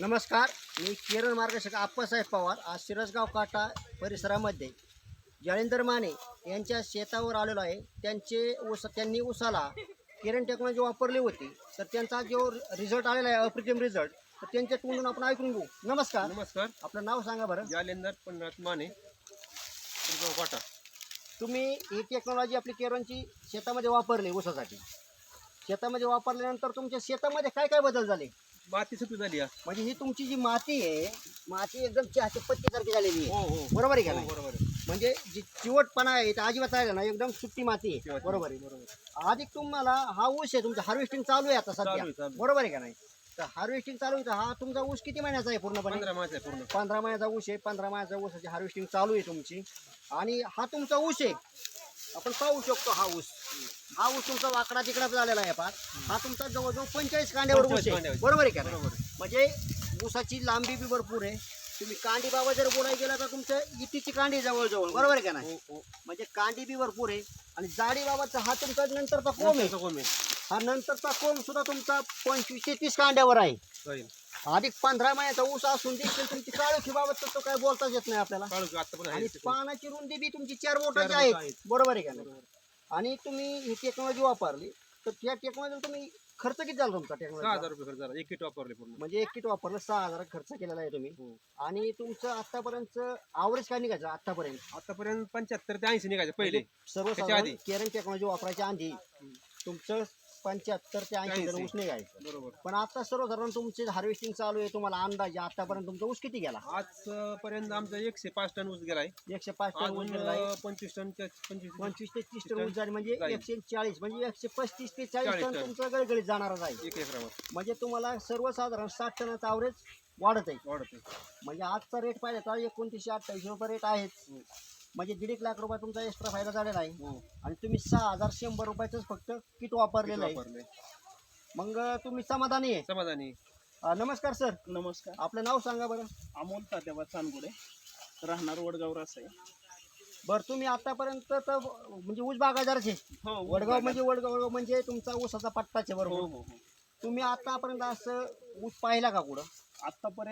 नमस्कार मी केरळ मार्गदर्शक आप्पासाहेब पवार आज शिरसगाव काटा परिसरामध्ये. जालिंदर माने यांच्या शेतावर आलेलो आहे. त्यांचे ऊस त्यांनी ऊसाला किरण टेक्नॉलॉजी वापरली होती तर त्यांचा जो रिझल्ट आलेला आहे अप्रतिम रिझल्ट तर त्यांच्या तोंडून आपण ऐकून घेऊ. नमस्कार. नमस्कार. आपलं नाव सांगा बरं. जालेंदर पंढरनाथ माने दुर्गाव कोटा. तुम्ही ही टेक्नॉलॉजी आपली केरळची शेतामध्ये वापरली ऊसासाठी. शेतामध्ये वापरल्यानंतर तुमच्या शेतामध्ये काय काय बदल झाले? माती सुपी झाली आहे. म्हणजे ही तुमची जी माती आहे माती एकदम चहाची पत्तीसारखी झालेली आहे. हो हो. बरोबर आहे का हो, नाही? बरोबर आहे. म्हणजे जी चिवटपणा आहे ते अजिबात राहिला ना एकदम सुट्टी माती आहे. बरोबर आहे. बरोबर अधिक तुम्हाला हा ऊस आहे तुमचं हार्वेस्टिंग चालू आहे आता चालू सध्या आहे, चालू आहे. बरोबर आहे का नाही? तर हार्वेस्टिंग चालू आहे तर हा तुमचा ऊस किती महिन्याचा आहे पूर्णपणे? पंधरा आहे पूर्ण. पंधरा महिन्याचा ऊस आहे पंधरा महिन्याचा ऊसाची हार्वेस्टिंग चालू आहे तुमची. आणि हा तुमचा ऊस आहे आपण पाहू शकतो हा ऊस हा ऊस तुमचा वाकडा तिकडा झालेला आहे फार हा तुमचा जवळजवळ पंचेचाळीस कांड्यावर ऊस 45 आहे कांड्यावर. बरोबर आहे का? बरोबर. म्हणजे ऊसाची लांबी बी भरपूर आहे तुम्ही कांडी बाबा जर बोलायला गेला तर तुमच्या इतीची कांडी जवळजवळ बरोबर आहे का नाही हो हो म्हणजे कांडी बी भरपूर आहे आणि जाडी बाबाचा हा तुमचा नंतरचा कोंब आहे. हा नंतरचा कोंब सुद्धा तुमचा पंचवीस ते तीस कांड्यावर आहे. अधिक पंधरा महिन्याचा ऊस असून देखील तुमची काळोखी बाबत तर तो काय बोलताच येत नाही आपल्याला. आता पण आणि आहे. पानाची रुंदी बी तुमची चार बोटाची बोटं आहेत. आहेत. बरोबर आहे का नाही? आणि तुम्ही ही टेक्नॉलॉजी वापरली तर त्या टेक्नॉलॉजी तुम्ही खर्च किती झाला तुमचा सहा टेक्नॉलॉजी हजार रुपये खर्च झाला. एक किट वापरले पूर्ण. म्हणजे एक किट वापरलं सहा हजार खर्च केलेला आहे तुम्ही. हो. आणि तुमचं आतापर्यंत आवरेज काय निघायचं आतापर्यंत? आतापर्यंत पंच्याहत्तर ते ऐंशी निघायचे पहिले. सर्वसाधारण आधी? केरन टेक्नॉलॉजी वापरायच्या आधी. तुमचं पंच्याहत्तर ते ऐंशी ऐंशी. ऊस निघायचं बरोबर पण आता सर्वसाधारण तुमचे हार्वेस्टिंग चालू आहे तुम्हाला अंदाजे आतापर्यंत तुमचा ऊस किती गेला आज पर्यंत आमचा एकशे पाच टन ऊस गेलाय एकशे पाच टन ऊस अजून गेला आहे अं, पंचवीस टन पंचवीस पंचवीस ते तीस टन ऊस झाले म्हणजे जाईल. एकशे चाळीस म्हणजे एकशे पस्तीस ते चाळीस चाळीस टन टन. तुमचं गळगळीत जाणारच आहे एक एकरावर म्हणजे तुम्हाला सर्वसाधारण साठ टनाचं ॲव्हरेज वाढत आहे वाढत आहे. म्हणजे आजचा रेट पाहिजे तर एकोणतीसशे अठ्ठावीसशे रुपये रेट आहेच हो. म्हणजे दीड एक लाख रुपये तुमचा एक्स्ट्रा फायदा झालेला आहे. हो. आणि तुम्ही सहा हजार शंभर रुपयाचंच फक्त किट वापरलेलं आहे. वापरले मग तुम्ही समाधानी आहे? समाधानी अं, नमस्कार सर. नमस्कार. आपलं नाव सांगा बरं. अमोल तात्याबा चांदगुडे. राहणार वडगाव आहे बरं तुम्ही आतापर्यंत तर म्हणजे ऊस बागायदारच आहे. हो वडगाव म्हणजे वडगाव वडगाव म्हणजे तुमचा ऊसाचा पट्टाच आहे हो बरोबर हो हो. तुम्ही आतापर्यंत असं ऊस पाहिला का कुठं? आतापर्यंत